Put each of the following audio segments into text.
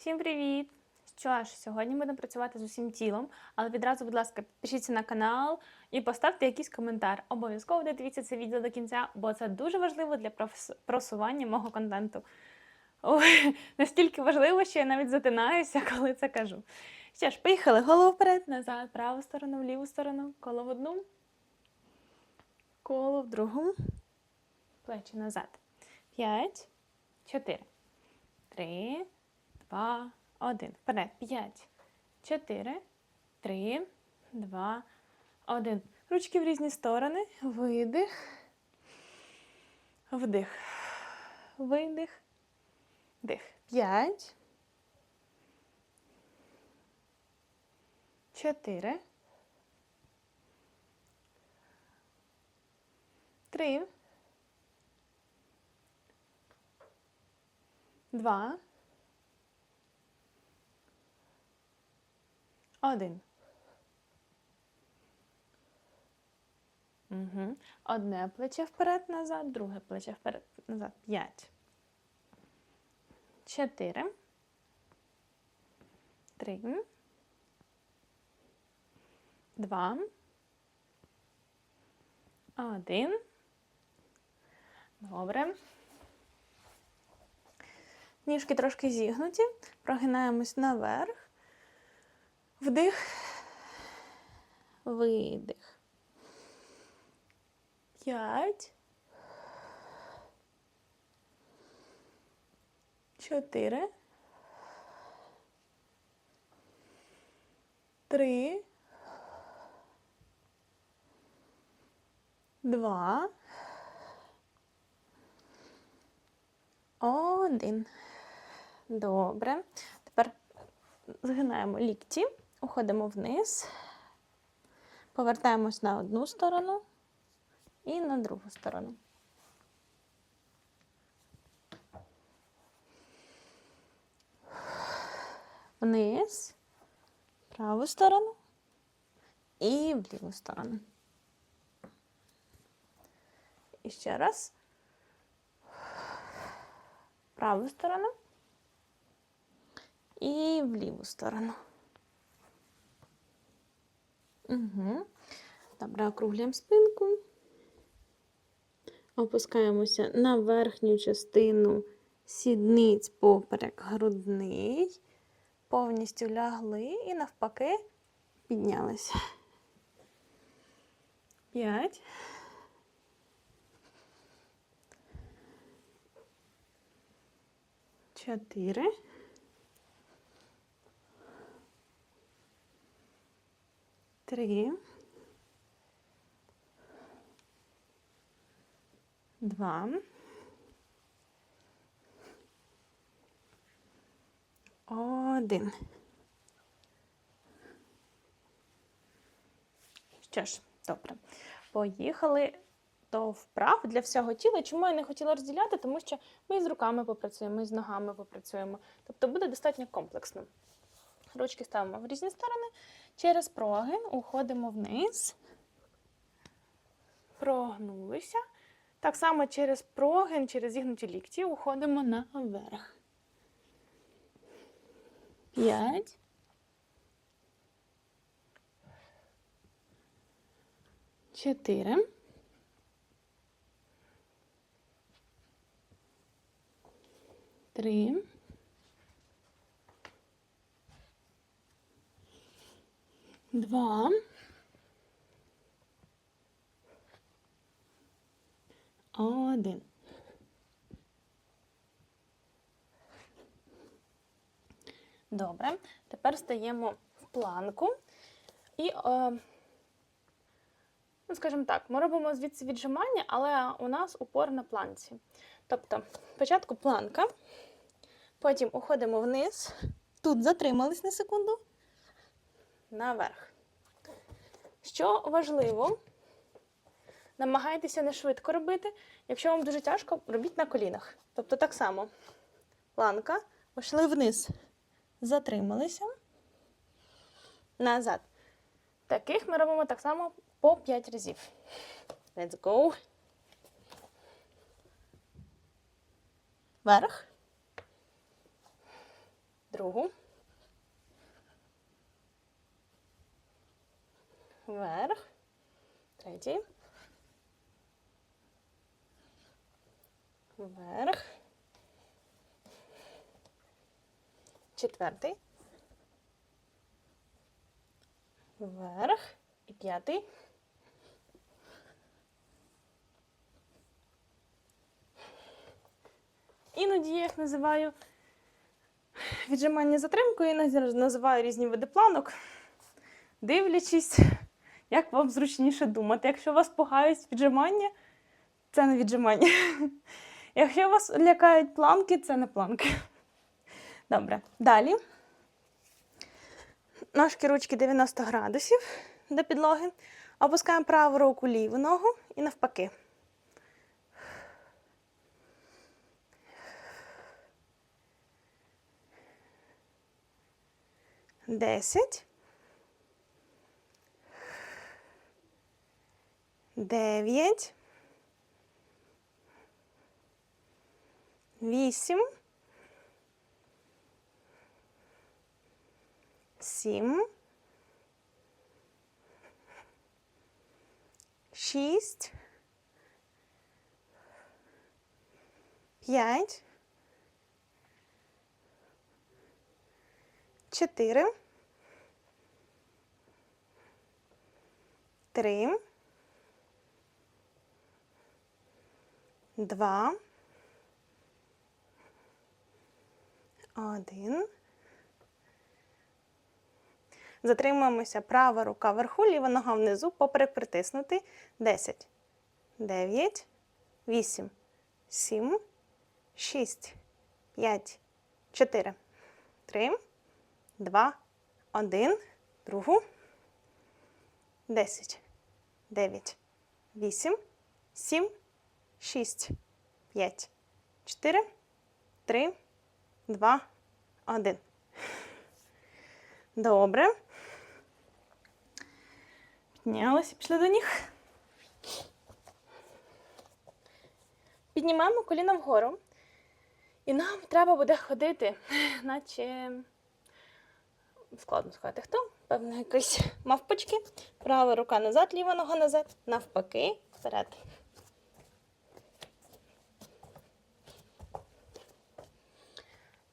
Всім привіт! Що ж, сьогодні будемо працювати з усім тілом, але відразу, будь ласка, підпишіться на канал і поставте якийсь коментар. Обов'язково дивіться це відео до кінця, бо це дуже важливо для просування мого контенту. Ой, настільки важливо, що я навіть затинаюся, коли це кажу. Що ж, поїхали. Голову вперед, назад, праву сторону, в ліву сторону, коло в одну, коло в другу, плечі назад. П'ять, чотири, три, два, один. Вперед. П'ять, чотири, три, два, один. Ручки в різні сторони. Видих. Вдих. Видих. Дих. П'ять. Чотири. Три. Два. Один. Угу. Одне плече вперед, назад, друге плече вперед, назад. П'ять. Чотири. Три. Два. Один. Добре. Ніжки трошки зігнуті. Прогинаємось наверх. Вдих. Видих. П'ять. Чотири. Три. Два. Один. Добре. Тепер згинаємо лікті, уходимо вниз, повертаємось на одну сторону і на другу сторону. Вниз, в праву сторону і в ліву сторону. І ще раз. В праву сторону і в ліву сторону. Угу. Добре, округлюємо спинку. Опускаємося на верхню частину сідниць поперек грудний. Повністю лягли і навпаки піднялися. П'ять. Чотири. Три. Два. Один. Що ж, добре. Поїхали до вправ для всього тіла. Чому я не хотіла розділяти? Тому що ми з руками попрацюємо, і з ногами попрацюємо. Тобто буде достатньо комплексно. Ручки ставимо в різні сторони. Через прогин уходимо вниз. Прогнулися. Так само через прогин, через зігнуті лікті уходимо наверх. П'ять. Чотири. Три. Два. Один. Добре. Тепер стаємо в планку і, е, ну, скажімо так, ми робимо звідси віджимання, але у нас упор на планці. Тобто, спочатку планка, потім уходимо вниз, тут затримались на секунду, наверх. Що важливо, намагайтеся не швидко робити. Якщо вам дуже тяжко, робіть на колінах. Тобто так само. Планка, пішли вниз, затрималися, назад. Таких ми робимо так само по 5 разів. Let's go. Вверх. другу. Вверх. Третій. Вверх. Четвертий. Вверх. І п'ятий. Іноді я їх називаю віджимання затримкою, іноді називаю різні види планок, дивлячись, як вам зручніше думати. Якщо вас пугають віджимання, це не віджимання. Якщо вас лякають планки, це не планки. Добре, далі. Ножки ручки 90 градусів до підлоги. Опускаємо праву руку ліву ногу і навпаки. Десять. Дев'ять. Вісім. Сім. Шість. П'ять. Чотири. Три. Два. Один. Затримуємося. Права рука вверху, ліва нога внизу, поперек притиснути. Десять. Дев'ять. Вісім. Сім. Шість. П'ять. Чотири. Три. Два. Один. Другу. Десять. Дев'ять. Вісім. Сім. Шість. П'ять. Чотири. Три. Два. Один. Добре. Піднялися, пішли до ніг. Піднімаємо коліна вгору. І нам треба буде ходити, наче складно сказати хто. Певно, якісь мавпочки. Права рука назад, ліва нога назад, навпаки, вперед.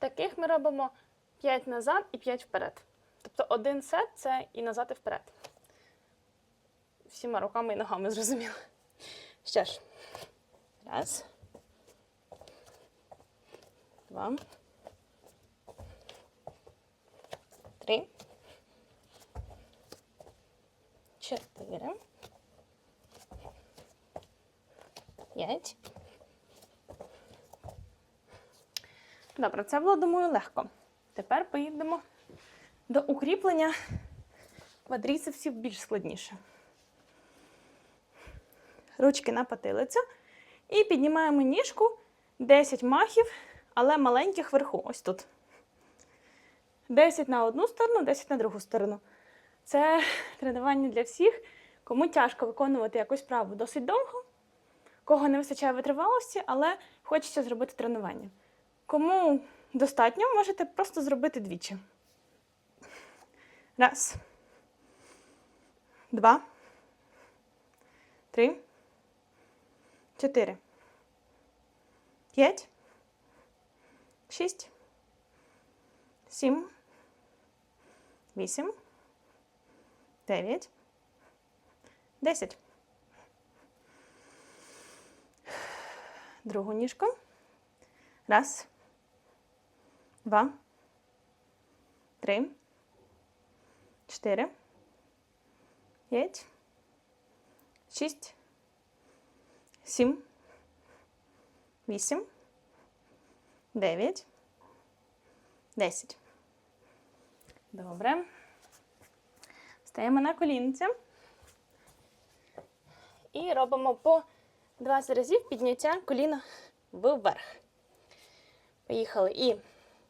Таких ми робимо 5 назад і 5 вперед. Тобто один сет це і назад, і вперед. Всіма руками і ногами зрозуміло. Що ж, раз. Два. Три. Чотири. П'ять. Добре, це було, думаю, легко. Тепер поїдемо до укріплення квадріцепсів більш складніше. Ручки на потилицю. І піднімаємо ніжку 10 махів, але маленьких вверху. Ось тут. 10 на одну сторону, 10 на другу сторону. Це тренування для всіх, кому тяжко виконувати якусь справу досить довго, кого не вистачає витривалості, але хочеться зробити тренування. Кому достатньо, можете просто зробити двічі. Раз. Два. Три. Чотири. П'ять. Шість. Сім. Вісім. Дев'ять. Десять. Другу ніжку. Раз. Два. Три. Чотири. П'ять. Шість. Сім. Вісім. Дев'ять. Десять. Добре. Стаємо на колінця. І робимо по 20 разів підняття коліна вверх. Поїхали. І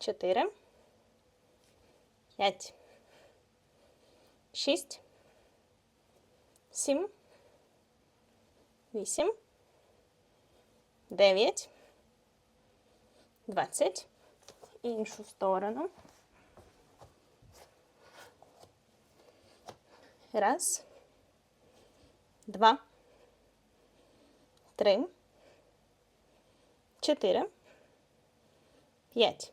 4, 5, 6, 7, 8, 9, 20. Іншу сторону. Раз, два, три, чотири, п'ять.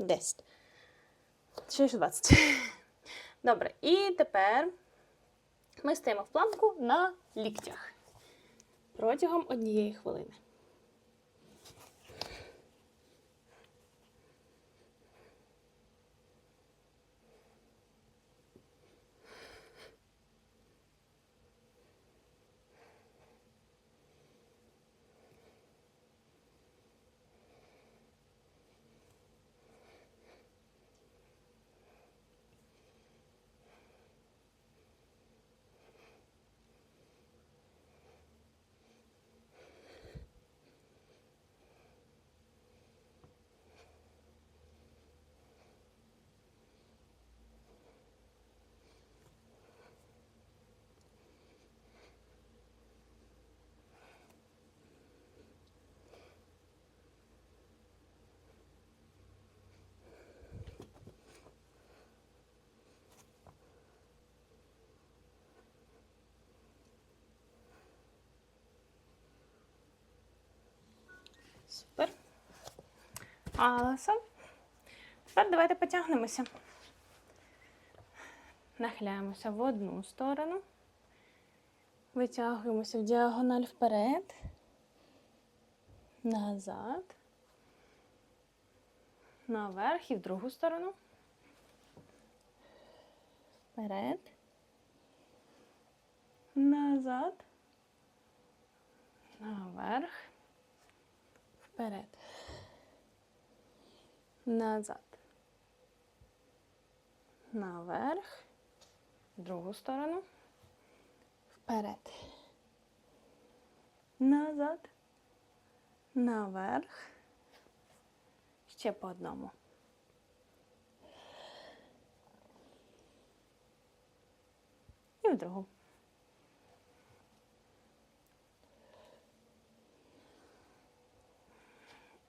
Десять. Ще ж двадцять. Добре. І тепер ми стоїмо в планку на ліктях протягом однієї хвилини. Супер. Аласа. Тепер давайте потягнемося. Нахиляємося в одну сторону. Витягуємося в діагональ вперед. Назад. Наверх і в другу сторону. Вперед. Назад. Наверх. Вперед. Назад. Наверх. В другу сторону. Вперед. Назад. Наверх. Ще по одному. І в другу.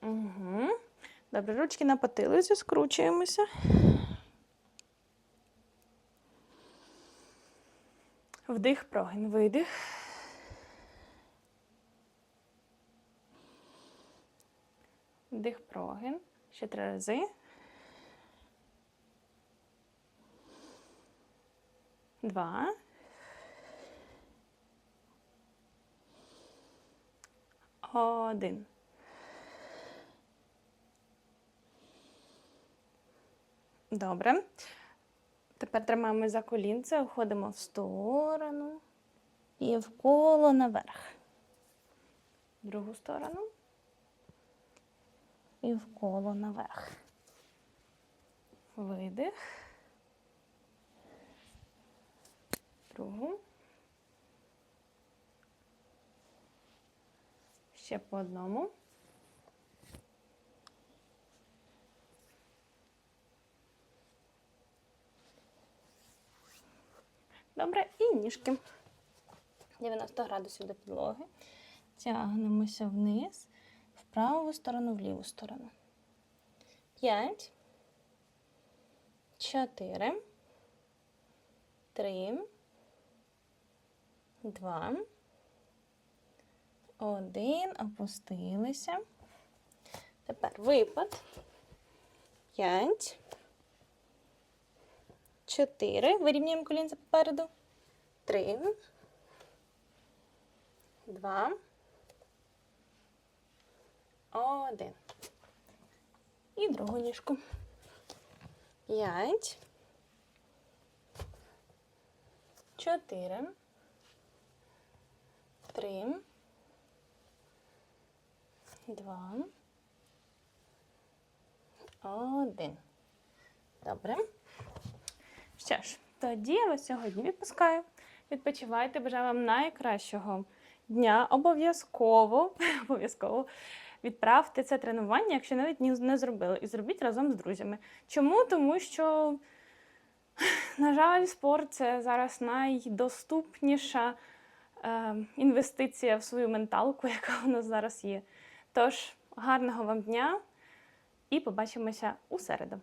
Угу. Добре, ручки на потилицю, скручуємося. Вдих, прогин, видих. Вдих, прогин. Ще три рази. Два. Один. Добре. Тепер тримаємо за колінце, уходимо в сторону і в коло наверх. Другу сторону. І в коло наверх. Видих. Другу. Ще по одному. Добре, і ніжки. 90 градусів до підлоги. Тягнемося вниз, в праву сторону, в ліву сторону. 5, 4, 3, 2, 1, опустилися. Тепер випад. 5, чотири. Вирівнюємо колінця попереду. Три. Два. Один. І другу ніжку. П'ять. Чотири. Три. Два. Один. Добре. Що ж, тоді я вас сьогодні відпускаю. Відпочивайте, бажаю вам найкращого дня. Обов'язково, обов'язково відправте це тренування, якщо навіть не зробили, і зробіть разом з друзями. Чому? Тому що, на жаль, спорт це зараз найдоступніша е, інвестиція в свою менталку, яка у нас зараз є. Тож, гарного вам дня і побачимося у середу.